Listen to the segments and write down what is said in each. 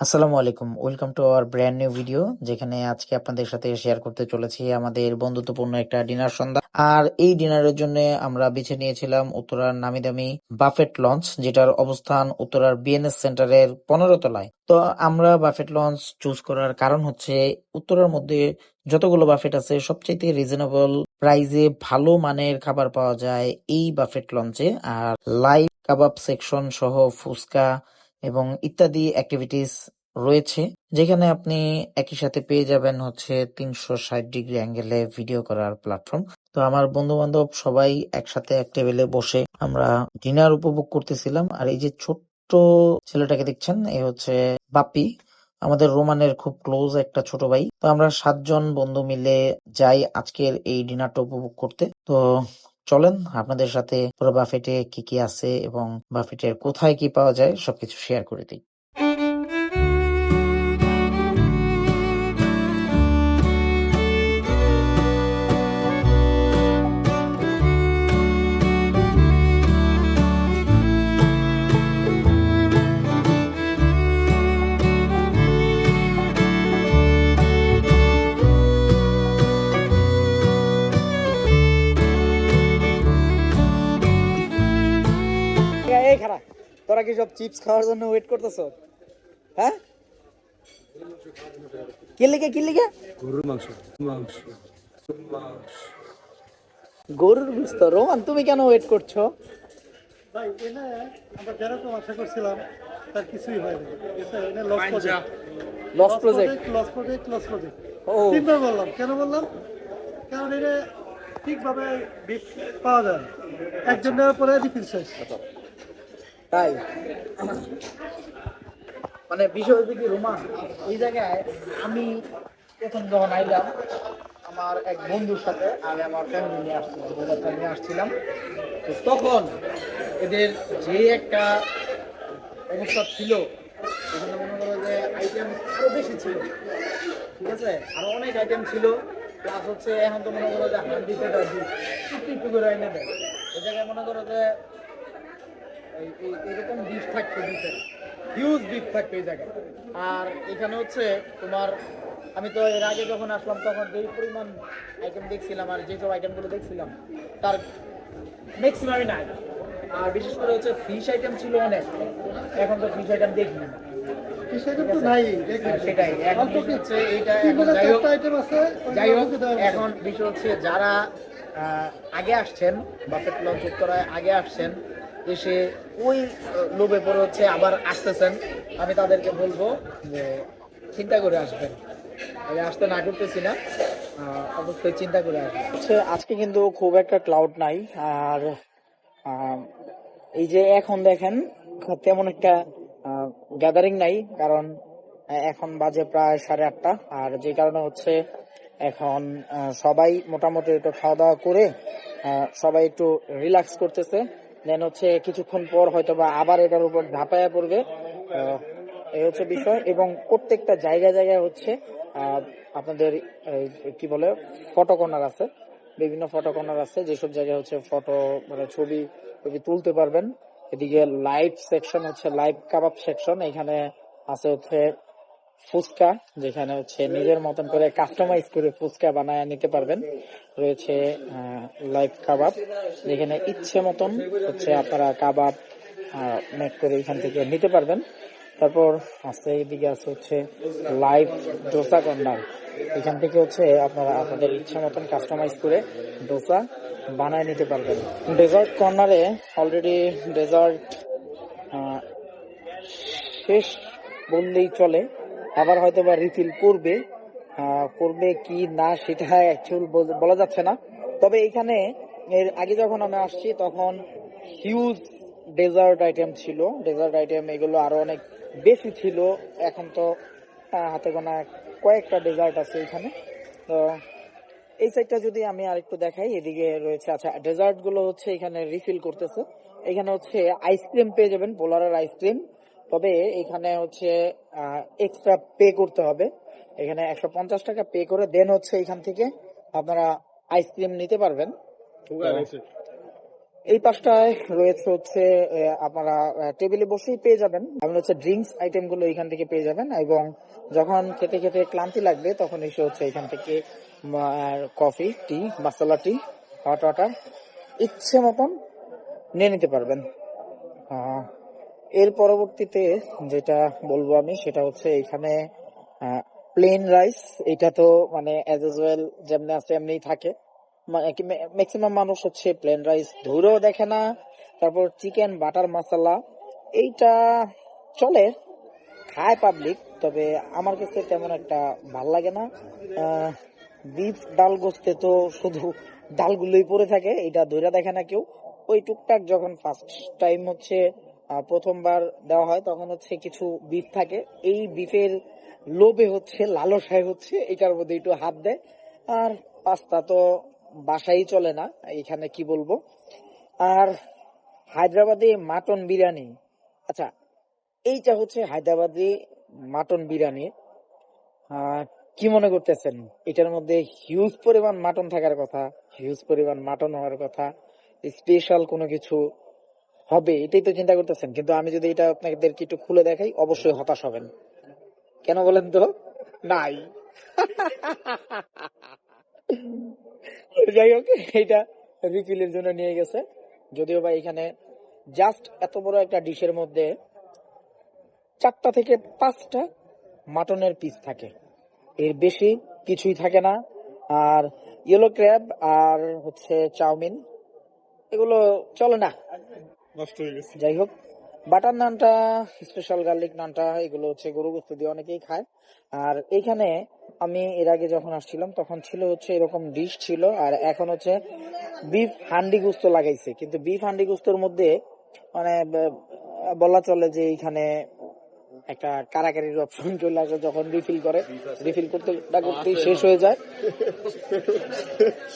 আসসালামু আলাইকুম। Welcome to our brand new video যেখানে আজকে আপনাদের সাথে শেয়ার করতে চলেছি আমাদের বন্ধুত্বপূর্ণ একটা ডিনার সন্ধ্যা। আর এই ডিনারের জন্য আমরা বেছে নিয়েছিলাম উত্তরার নামি দামি বাফেট লঞ্চ যেটার অবস্থান উত্তরার বিএনএস সেন্টারের পনেরো তলায়। তো আমরা বাফেট লঞ্চ চুজ করার কারণ হচ্ছে, উত্তরার মধ্যে যতগুলো বাফেট আছে, সবচাইতে রিজনেবল প্রাইজে ভালো মানের খাবার পাওয়া যায় এই বাফেট লঞ্চে আর লাইভ কাবাব সেকশন সহ ফুচকা এবং ইত্যাদি অ্যাক্টিভিটিস রয়েছে, যেখানে আপনি একই সাথে পেয়ে যাবেন হচ্ছে তিনশো ষাট ডিগ্রি অ্যাঙ্গেলে ভিডিও করার প্ল্যাটফর্ম তো আমার বন্ধু বান্ধব সবাই একসাথে এক টেবিলে বসে আমরা ডিনার উপভোগ করতেছিলাম। আর এই যে ছোট্ট ছেলেটাকে দেখছেন, এ হচ্ছে বাপি আমাদের রোমানের খুব ক্লোজ একটা ছোট ভাই। তো আমরা সাতজন বন্ধু মিলে যাই আজকের এই ডিনারটা উপভোগ করতে। তো চলেন, আপনাদের সাথে পুরো বাফেটে কি কি আছে এবং বাফেটের কোথায় কি পাওয়া যায় সবকিছু শেয়ার করে দিই। তোরা কি সব চিপস খাওয়ার জন্য ওয়েট করতেছ? হ্যাঁ? কি লিগে কি লিগে? গরুর মাংস মাংস মাংস। গরুর বুঝতো রোমান তুমি কেন ওয়েট করছ? ভাই এনে আমরা যেরকম আশা করছিলাম তার কিছুই হয়নি। এনে loss project loss project loss project loss project তিনবার বললাম। কেন বললাম? কারণ এটা ঠিকভাবে পাওয়া যায় না। একজন নেওয়ার পরে রিফিল শেষ। তাই? মানে বিষয় হচ্ছে কি রোমান এই জায়গায় আমি প্রথম যখন আইলাম, আমার এক বন্ধুর সাথে আমি আমার ফ্যামিলি নিয়ে আসছিলাম নিয়ে আসছিলাম। তো তখন এদের যে একটা অবস্থা ছিল, এখানে মনে করো যে আইটেম আরও বেশি ছিল, ঠিক আছে? আরও অনেক আইটেম ছিল প্লাস হচ্ছে এখন তো মনে করো যে হান্ডিতে ডান্ডি একটু একটু করে এনে দেয়। এই জায়গায় মনে করো যে এরকম বিফ থাকবে বিফের হিউজ বিফ থাকবে এই জায়গায় আর এখানে হচ্ছে তোমার আমি তো এর আগে যখন আসলাম তখন যেই পরিমাণ আইটেম দেখছিলাম আর যেসব আইটেমগুলো দেখছিলাম তার ম্যাক্সিমামই নাই। আর বিশেষ করে হচ্ছে ফিশ আইটেম ছিল অনেক। এখন তো ফিশ আইটেম দেখি না। সেটাই। এখন বিষয় হচ্ছে যারা আহ, আগে আসছেন বাফেট লঞ্চ উত্তরায় আগে আসছেন এসে ওই লোভে পড়ে হচ্ছে, আবার আসতেছেন। আমি তাদেরকে বলব যে চিন্তা করে আসবেন। আমি আসতে না করতেছি না অবশ্যই চিন্তা করে আসবেন। হচ্ছে আজকে কিন্তু খুব একটা ক্লাউড নাই, আর এই যে এখন দেখেন, তেমন একটা গ্যাদারিং নাই, কারণ এখন বাজে প্রায় সাড়ে আটটা, আর যে কারণে হচ্ছে এখন সবাই মোটামুটি একটু খাওয়া দাওয়া করে সবাই একটু রিল্যাক্স করতেছে। দেন হচ্ছে কিছুক্ষণ পর হয়তো বা আবার এটার উপর ঝাঁপায়া পড়বে। এই হচ্ছে বিষয়। এবং প্রত্যেকটা জায়গায় জায়গায় হচ্ছে আপনাদের কি বলে ফটো কর্নার আছে। বিভিন্ন ফটো কর্নার আছে। যেসব জায়গায় হচ্ছে ফটো মানে ছবি ছবি তুলতে পারবেন। এদিকে লাইভ সেকশন হচ্ছে লাইভ কাবাব সেকশন এখানে আছে হচ্ছে ফুচকা, যেখানে হচ্ছে নিজের মতন করে কাস্টমাইজ করে ফুচকা বানায় নিতে পারবেন। রয়েছে লাইভ কাবাব যেখানে ইচ্ছে মতন হচ্ছে আপনারা কাবাব মেক করে এখান থেকে নিতে পারবেন। তারপর আছে এদিকে আছে হচ্ছে লাইভ ডোসা কর্নার এখান থেকে হচ্ছে আপনারা আপনাদের ইচ্ছা মতন কাস্টমাইজ করে ডোসা বানায় নিতে পারবেন। ডেজার্ট কর্নারে অলরেডি ডেজার্ট শেষ বললেই চলে। আবার হয়তো বা রিফিল করবে। করবে কি না সেটা অ্যাকচুয়াল বলা যাচ্ছে না। তবে এখানে এর আগে যখন আমি আসছি তখন হিউজ ডেজার্ট আইটেম ছিল। ডেজার্ট আইটেম এগুলো আরও অনেক বেশি ছিল। এখন তো হাতে গোনা কয়েকটা ডেজার্ট আছে এখানে। তো এই সাইডটা যদি আমি আরেকটু দেখাই, এদিকে রয়েছে আচ্ছা ডেজার্টগুলো হচ্ছে এখানে রিফিল করতেছে। এখানে হচ্ছে আইসক্রিম পেয়ে যাবেন পোলারের আইসক্রিম তবে এখানে হচ্ছে এক্সট্রা পে করতে হবে। এখানে একশো পঞ্চাশ টাকা পে করে দেন হচ্ছে এখান থেকে আপনারা আইসক্রিম নিতে পারবেন। এই পাশটায় রয়েছে হচ্ছে আপনারা টেবিলে বসেই পেয়ে যাবেন। এমন হচ্ছে ড্রিঙ্কস আইটেমগুলো এখান থেকে পেয়ে যাবেন এবং যখন খেতে খেতে ক্লান্তি লাগবে তখন এসে হচ্ছে এখান থেকে কফি টি মাসালা টি হট ওয়াটার ইচ্ছে মতন নিয়ে নিতে পারবেন। এর পরবর্তীতে যেটা বলব আমি, সেটা হচ্ছে এখানে প্লেন রাইস এটা তো মানে অ্যাজ ইউজুয়াল যেমনি আছে এমনিই থাকে। ম্যাক্সিমাম মানুষ হচ্ছে প্লেন রাইস ধরেও দেখে না। তারপর চিকেন বাটার মশলা এইটা চলে, খায় পাবলিক তবে আমার কাছে তেমন একটা ভালো লাগে না। বিফ ডাল গোস্তে তো শুধু ডালগুলোই পড়ে থাকে এটা ধরে দেখে না কেউ। ওই টুকটাক যখন ফার্স্ট টাইম হচ্ছে প্রথমবার দেওয়া হয়, তখন হচ্ছে কিছু বিফ থাকে। এই বিফের লোভে হচ্ছে, লালসায় হচ্ছে, এটার মধ্যে একটু হাত দেয়। আর পাস্তা তো বাসাই চলে না, এখানে কি বলব? আর হায়দ্রাবাদে মাটন বিরিয়ানি আচ্ছা এইটা হচ্ছে হায়দ্রাবাদি মাটন বিরিয়ানি। কি মনে করতেছেন? এটার মধ্যে হিউজ পরিমাণ মাটন থাকার কথা হিউজ পরিমাণ মাটন হওয়ার কথা স্পেশাল কোনো কিছু হবে, এটাই তো চিন্তা করতেছেন। কিন্তু আমি যদি এটা আপনাদেরকে একটু খুলে দেখাই, অবশ্যই হতাশ হবেন। কেন বলেন তো? নাই। যাই হোক, এটা রিফিলের জন্য নিয়ে গেছে। যদিও বা এখানে জাস্ট এত বড় একটা ডিশের মধ্যে চারটা থেকে পাঁচটা মাটনের পিস থাকে। এর বেশি কিছুই থাকে না। আর ইয়েলো ক্র্যাব আর হচ্ছে চাউমিন, এগুলো চলে না। নষ্ট হয়ে গেছে। যাই হোক, বাটার নানটা স্পেশাল গার্লিক নানটা, এগুলো হচ্ছে গরু গোস্ত দিয়ে অনেকেই খায়। আর এখানে আমি এর আগে যখন আসছিলাম, তখন ছিল হচ্ছে এরকম ডিশ ছিল, আর এখন হচ্ছে বিফ হান্ডি গুস্ত লাগাইছে। কিন্তু বিফ হান্ডি গুস্তর মধ্যে মানে বলা চলে যে এখানে একটা কারাকারির অপশন চলে আসে যখন রিফিল করে। রিফিল করতে করতেই শেষ হয়ে যায়।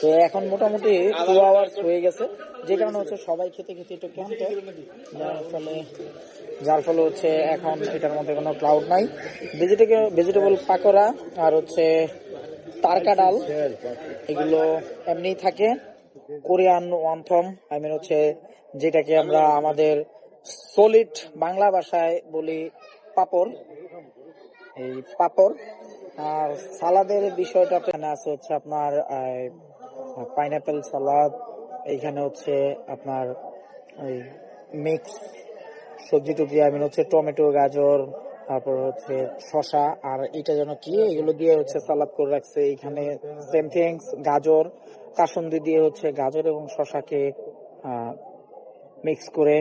তো এখন মোটামুটি টু আওয়ার্স হয়ে গেছে। যে কারণে হচ্ছে সবাই খেতে খেতে একটু ক্লান্ত। যার ফলে যার ফলে হচ্ছে এখন এটার মধ্যে কোনো ক্লাউড নাই। ভেজিটেবল ভেজিটেবল পাকোড়া আর হচ্ছে তারকা ডাল। এগুলো এমনিই থাকে। কোরিয়ান ওয়ানথম আই মিন হচ্ছে যেটাকে আমরা আমাদের সলিড বাংলা ভাষায় বলি। পাপড়। এই পাপড় আর সালাদের বিষয়টা এখানে আছে হচ্ছে আপনার পাইনাপেল সালাদ, এইখানে হচ্ছে আপনার, ওই মিক্স সবজি টুবজি, আই মিন হচ্ছে টমেটো, গাজর, তারপর হচ্ছে শশা আর এটা যেন কি, এগুলো দিয়ে হচ্ছে সালাদ করে রাখছে। এখানে সেম থিংস গাজর, কাসুন্দি দিয়ে হচ্ছে গাজর এবং শশাকে মিক্স করে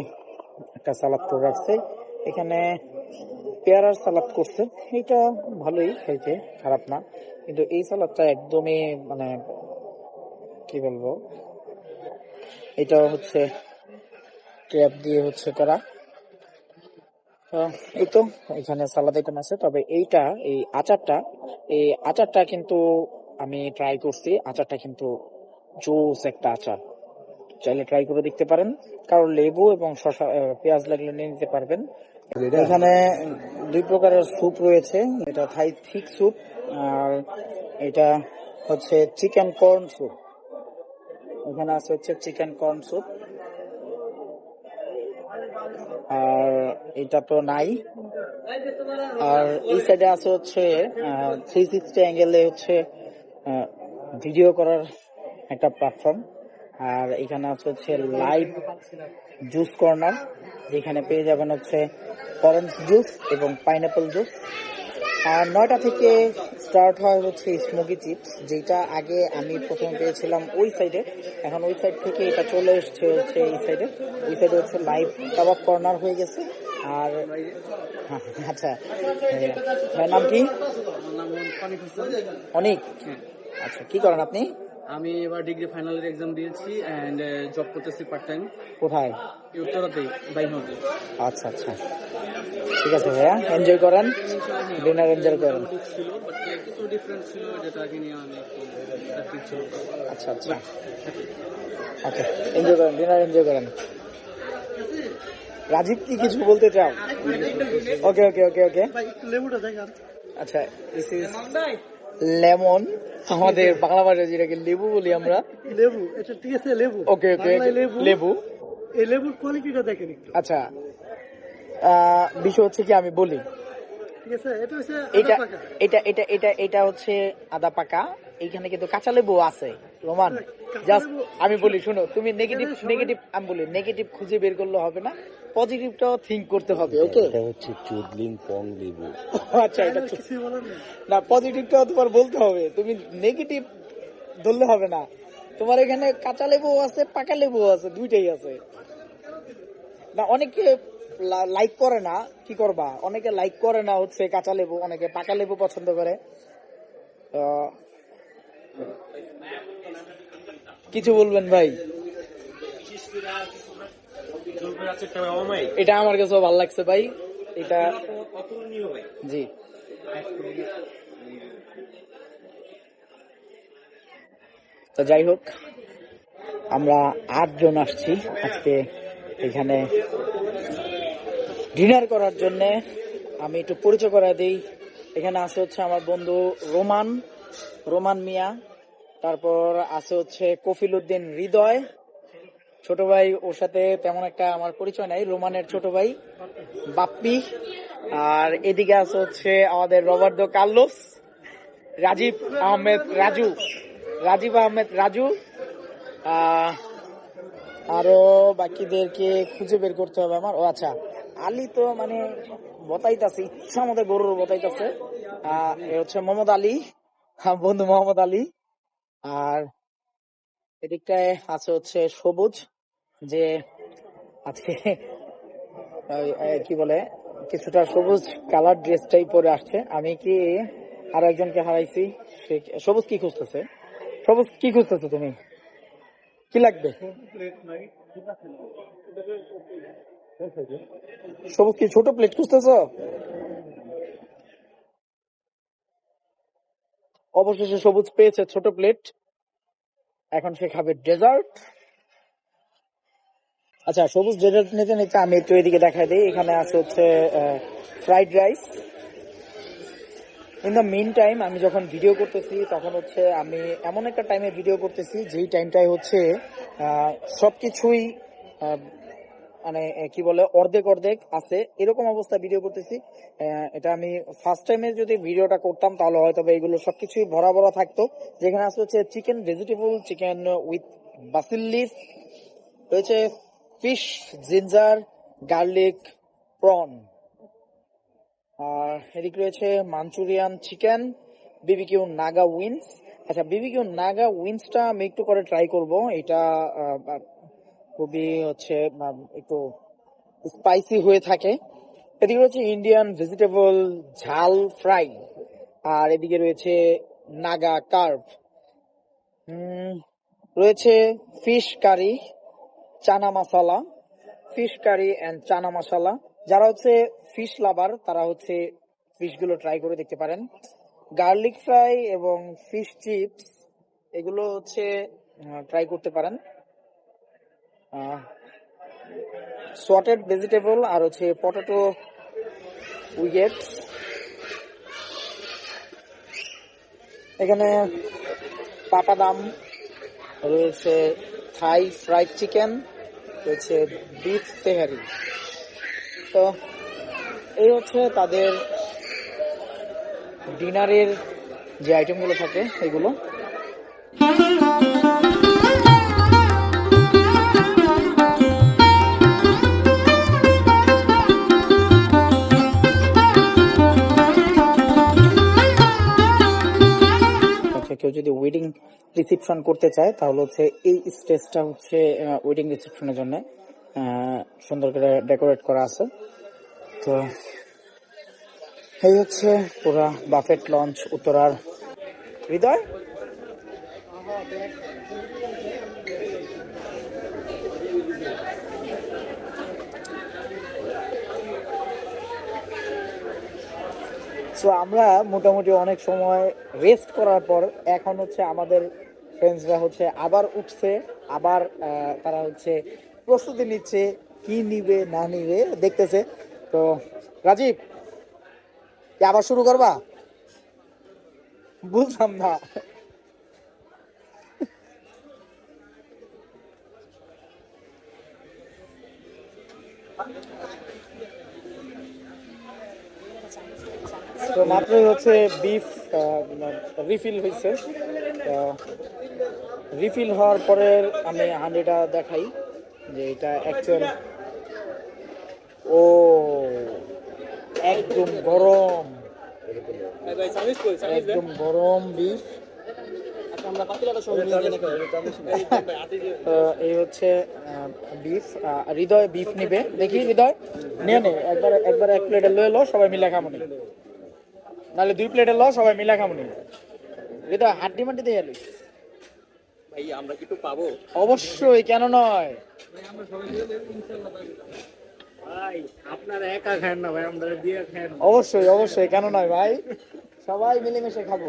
একটা সালাদ করে রাখছে। এখানে পেয়ারার সালাদ করছে। এটা ভালোই খাইতে খারাপ না। কিন্তু এই সালাদটা একদমই মানে কি বলব, এটা হচ্ছে ক্যাপ দিয়ে হচ্ছে করা। এই তো, এখানে সালাদ আইটেম আছে। তবে এইটা, এই আচারটা এই আচারটা কিন্তু আমি ট্রাই করছি। আচারটা কিন্তু জোস একটা আচার। চাইলে ট্রাই করে দেখতে পারেন। কারণ লেবু এবং শসা পেঁয়াজ লাগলে নিয়ে নিতে পারবেন। এখানে দুই প্রকারের স্যুপ রয়েছে। এটা থাই থিক স্যুপ আর এটা হচ্ছে চিকেন কর্ন স্যুপ এখানে আছে হচ্ছে চিকেন কর্ন স্যুপ আর এটা তো নাই। আর এই সাইডে আছে হচ্ছে থ্রি সিক্সটি অ্যাঙ্গেলে হচ্ছে ভিডিও করার একটা প্ল্যাটফর্ম আর এখানে আছে হচ্ছে লাইভ জুস কর্নার, যেখানে পেয়ে যাবেন হচ্ছে অরেঞ্জ জুস এবং পাইনাপেল জুস আর নয়টা থেকে স্টার্ট হয় হচ্ছে স্মোকি চিপস যেটা আগে আমি প্রথমে পেয়েছিলাম ওই সাইডে এখন ওই সাইড থেকে এটা চলে এসছে হচ্ছে এই সাইডে ওই সাইডে হচ্ছে লাইভ কাবাব কর্নার হয়ে গেছে। আর আচ্ছা হ্যাঁ। নাম কি? আমার নাম হোসেন অনিক। আচ্ছা কি করেন আপনি? আমি এবার ডিগ্রি ফাইনালের এক্সাম দিয়েছি অ্যান্ড জব করতেছি পার্ট টাইম কোথায় উত্তরাতেই বাইনতে আচ্ছা আচ্ছা। ঠিক আছে ভাইয়া এনজয় করেন। ডিনার এনজয় করেন। আচ্ছা আচ্ছা। আচ্ছা এনজয় করেন ডিনার এনজয় করেন। রাজীব কি কিছু বলতে চাও? ওকে ওকে ওকে ওকে আচ্ছা দিস ইজ লেমন আমাদের বাংলা ভাষায় যেটাকে লেবু বলি আমরা। লেবু এটা ঠিক আছে লেবু। ওকে ওকে লেবু। এই লেবুর কোয়ালিটিটা দেখেন একটু। আচ্ছা। আহ, বিষয় হচ্ছে কি আমি বলি। ঠিক আছে এটা এটা এটা এটা এটা এটা হচ্ছে আদা পাকা। এইখানে কিন্তু কাঁচা লেবু আছে। রোমান জাস্ট আমি বলি শোনো তুমি নেগেটিভ নেগেটিভ আমি বলি নেগেটিভ খুঁজে বের করলে হবে না পজিটিভটাও থিঙ্ক করতে হবে ওকে এটা হচ্ছে চুদলিন পং লেবু। আচ্ছা এটা। না পজিটিভটাও তোমার বলতে হবে তুমি নেগেটিভ ধরলে হবে না। তোমার এখানে কাঁচা লেবু আছে পাকা লেবু আছে দুইটাই আছে। না অনেকে লাইক করে না কি করবা? অনেকে লাইক করে না হচ্ছে কাঁচা লেবু অনেকে পাকা লেবু পছন্দ করে। তো, কিছু বলবেন ভাই? এটা আমার কাছে ভালো লাগছে ভাই। এটা জি। তো যাই হোক, আমরা আটজন আসছি আজকে এখানে ডিনার করার জন্য। আমি একটু পরিচয় করা দিই। এখানে আছে হচ্ছে আমার বন্ধু রোমান রোমান মিয়া। তারপর আছে হচ্ছে কফিল উদ্দিন হৃদয়। ছোট ভাই, ওর সাথে তেমন একটা আমার পরিচয় নাই, রোমানের ছোট ভাই, বাপ্পি। আর এদিকে আছে হচ্ছে আমাদের রবার্দো কার্লোস, রাজীব আহমেদ রাজু। রাজীব আহমেদ রাজু। আরও বাকিদেরকে খুঁজে বের করতে হবে আমার। ও আচ্ছা আলী তো মানে বতাইতাছে, ইচ্ছা মতো গরুর বতাইতাছে। এ হচ্ছে মোহাম্মদ আলী। বন্ধু মোহাম্মদ আলী। আর এদিকটায় আছে হচ্ছে সবুজ, যে আজকে কি বলে, কিছুটা সবুজ কালার ড্রেসটাই পরে আসছে। আমি কি আর একজনকে হারাইছি? সবুজ কি খুঁজতেছে? সবুজ কি খুঁজতেছে তুমি? কি লাগবে? সবুজ কি ছোট প্লেট খুঁজতেছো? অবশেষে সবুজ পেয়েছে ছোট প্লেট। এখন সে খাবে ডেজার্ট। আচ্ছা সবুজ ডেজার্ট নিতে নিতে আমি একটু এদিকে দেখাই দিই। এখানে আছে হচ্ছে fried rice. In the meantime time যখন ভিডিও করতেছি তখন হচ্ছে আমি এমন একটা টাইমে ভিডিও করতেছি যেই টাইমটাই হচ্ছে সব আহ, মানে কি বলে, অর্ধেক অর্ধেক আছে। এরকম অবস্থায় ভিডিও করতেছি। এটা আমি ফার্স্ট টাইমে যদি ভিডিওটা করতাম, তাহলে হয়তো এগুলো সবকিছুই ভরা ভরা থাকতো। যেখানে আছে হচ্ছে chicken vegetable chicken with basil leaf রয়েছে ফিশ জিঞ্জার গার্লিক প্রন আর এদিকে রয়েছে Manchurian chicken BBQ Naga wings আচ্ছা বিবিকিউ নাগা উইন্সটা আমি একটু করে ট্রাই করব। এটা খুবই হচ্ছে একটু স্পাইসি হয়ে থাকে। এদিকে রয়েছে ইন্ডিয়ান ভেজিটেবল ঝাল ফ্রাই আর এদিকে রয়েছে নাগা কার্ভ রয়েছে fish curry chana masala fish curry and chana masala যারা হচ্ছে ফিশ লাভার তারা হচ্ছে ফিশগুলো ট্রাই করে দেখতে পারেন। গার্লিক ফ্রাই এবং ফিশ চিপস এগুলো হচ্ছে ট্রাই করতে পারেন। সটেড ভেজিটেবল আর হচ্ছে পটেটো উইগেট এখানে পাপাদাম রয়েছে থাই ফ্রাইড চিকেন রয়েছে বিফ তেহারি। তো এই হচ্ছে তাদের ডিনারের যে আইটেমগুলো থাকে, এগুলো। কেউ যদি ওয়েডিং রিসিপশন করতে চায়, তাহলে হচ্ছে এই স্টেজটা হচ্ছে ওয়েডিং রিসিপশনের জন্য সুন্দর করে ডেকোরেট করা আছে। তো এই হচ্ছে পুরা বাফেট লঞ্চ উত্তরার হৃদয়। সো আমরা মোটামুটি অনেক সময় রেস্ট করার পর এখন হচ্ছে আমাদের ফ্রেন্ডসরা হচ্ছে আবার উঠছে, আবার তারা হচ্ছে প্রস্তুতি নিচ্ছে কি নিবে, না নিবে, দেখতেছে। তো, রাজীব আবার শুরু করবা? বুঝলাম না। তো মাত্রই হচ্ছে বিফ রিফিল হয়েছে। রিফিল হওয়ার পরে আমি হান্ডিটা দেখাই যে এটা অ্যাকচুয়াল ও একদম গরম। একদম গরম বিফ আচ্ছা তো এই হচ্ছে বিফ হৃদয় বিফ নিবে। দেখি হৃদয়? নিয়ে নে একবার একবার এক প্লেটে লয়ে লো সবাই মিলে খামো নাহলে দুই প্লেটে লো সবাই মিলে খামো নি হৃদয় হাড্ডি মাটি দিয়ে এলি। ভাই আমরা কি একটু পাবো? অবশ্যই কেন নয়। ভাই আপনারা একা খান না ভাই আমরা দিয়ে খান অবশ্যই অবশ্যই কেন নয় ভাই। সবাই মিলেমিশে খাব।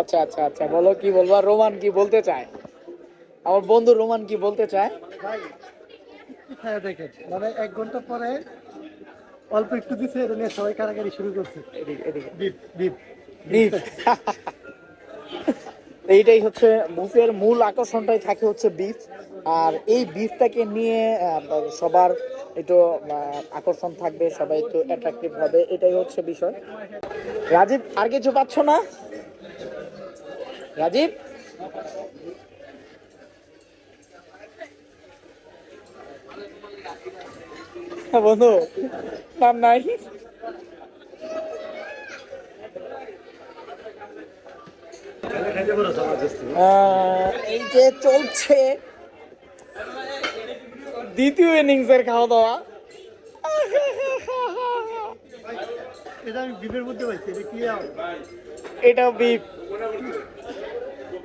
আচ্ছা আচ্ছা আচ্ছা বলো কি বলব আর রোমান কি বলতে চায়? আমার বন্ধু রোমান কি বলতে চায়? ভাই হ্যাঁ দেখেন মানে এক ঘণ্টা পরে অল্প একটু দিছে এটা নিয়ে সবাই কারাকারি শুরু করছে। এইটাই হচ্ছে বুফের মূল আকর্ষণটাই থাকে হচ্ছে বিফ। আর এই বিফটাকে নিয়ে সবার একটু আকর্ষণ থাকবে সবাই একটু অ্যাট্রাকটিভ হবে এটাই হচ্ছে বিষয়। রাজীব আর কিছু পাচ্ছ না? রাজীব? বন্ধু নাম নাই। এই যে চলছে দ্বিতীয় ইনিংসের খাওয়া দাওয়া এটা আমি বিপের মধ্যে পাইছি এটা কি এটা বিফ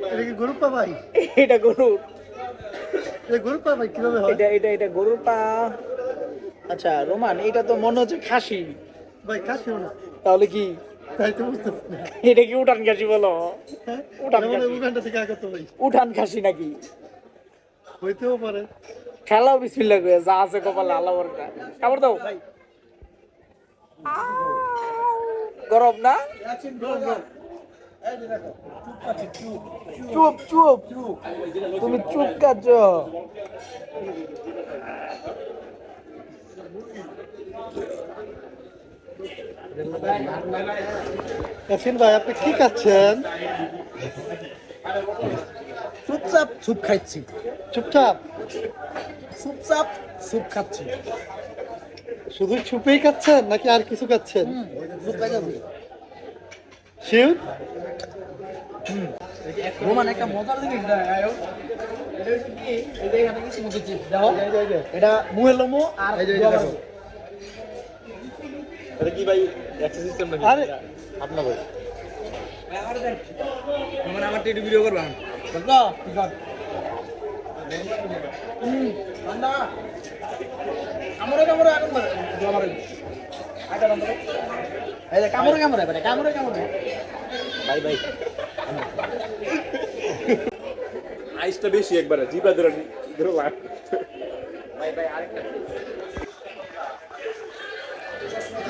এটা কি গরু পা ভাই? এটা গরুর। এটা গরু পা ভাই কীভাবে হয়? এটা এটা এটা গরুর পা। আচ্ছা রোমান এটা তো মনে হচ্ছে খাসি। ভাই খাসি না তাহলে কি? এটা কি উঠান খাসি বলো? হ্যাঁ? উঠান উঠান খাসি নাকি? হইতেও পারে। খেলাও বিসমিল্লা করে যা আছে কপালে আল্লাহ বরকা খাবার দাও। গরম না? চুপ চুপ। তুমি চুপ কাজ ইয়াসিন ভাই আপনি কি খাচ্ছেন? চুপচাপ চুপ খাচ্ছি চুপচাপ? চুপচাপ চুপ খাচ্ছি। শুধু চুপেই খাচ্ছেন নাকি আর কিছু খাচ্ছেন? শিউ? রোমান একটা মজার জিনিস দেয় এটা হচ্ছে কি? এটা দাও এটা মুহে লমো আর আমার ভিডিও করবা। কামড়ে কামড়ে আগুন মারে। আটা। এই যে কামড়ে কামড়ে কামড়ে কামড়ে। বাই বাই আইসটা বেশি একবারে জিবা ধরে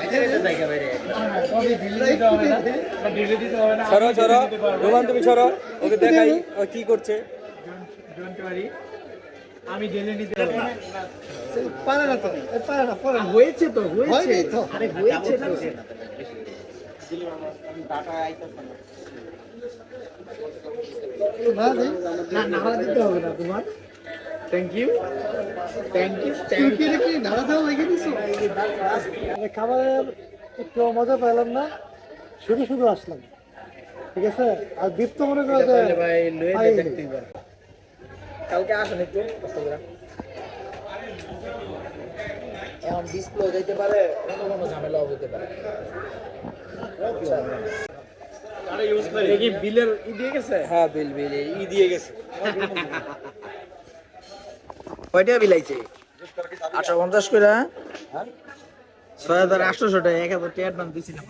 ঢিলে দিতে হবে না। ঢিলে দিতে হবে না। সরো সরো রোমান তুমি সরো। ওকে দেখাই ও কি করছে। আমি ঢেলে নিতে না। পারে না তো। পারে না পারে হয়েছে তো হয়েছে। তো। আরে হয়েছে তো। না দেই। না দিতে হবে না তোমার। থ্যাংক ইউ থ্যাংক ইউ তুমি কি এটা কি নাড়া দেওয়া লেগে দিছো? মানে খাবারের একটু মজা পেলাম না। শুধু শুধু আসলাম। ঠিক আছে? আর দীপ্ত মনে করে কালকে আসেন একটু এখন ডিসপ্লে যেতে পারে অন্য কোনো ঝামেলাও হতে পারে। বিলের ই দিয়ে গেছে? হ্যাঁ বিল বিল ই দিয়ে গেছে। কয়টা বিল আইছে? আটশো পঞ্চাশ করে ছয় হাজার আটশোশো টাকা এক হাজার অ্যাডভান্স দিছিলাম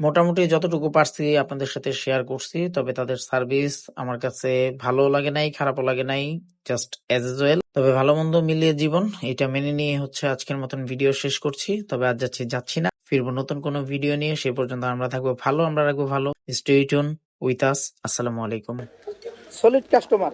মোটামুটি যতটুকু পারছি আপনাদের সাথে শেয়ার করছি তবে তাদের সার্ভিস আমার কাছে ভালো লাগে নাই খারাপও লাগে নাই জাস্ট এজ ওয়েল তবে ভালো মন্দ মিলিয়ে জীবন এটা মেনে নিয়ে হচ্ছে আজকের মতন ভিডিও শেষ করছি তবে আজ যাচ্ছি যাচ্ছি না। ফিরবো নতুন কোনো ভিডিও নিয়ে সে পর্যন্ত আমরা থাকব ভালো আমরা রাখব ভালো। স্টে টিউন উইথ আস আসসালামু আলাইকুম। Solid customer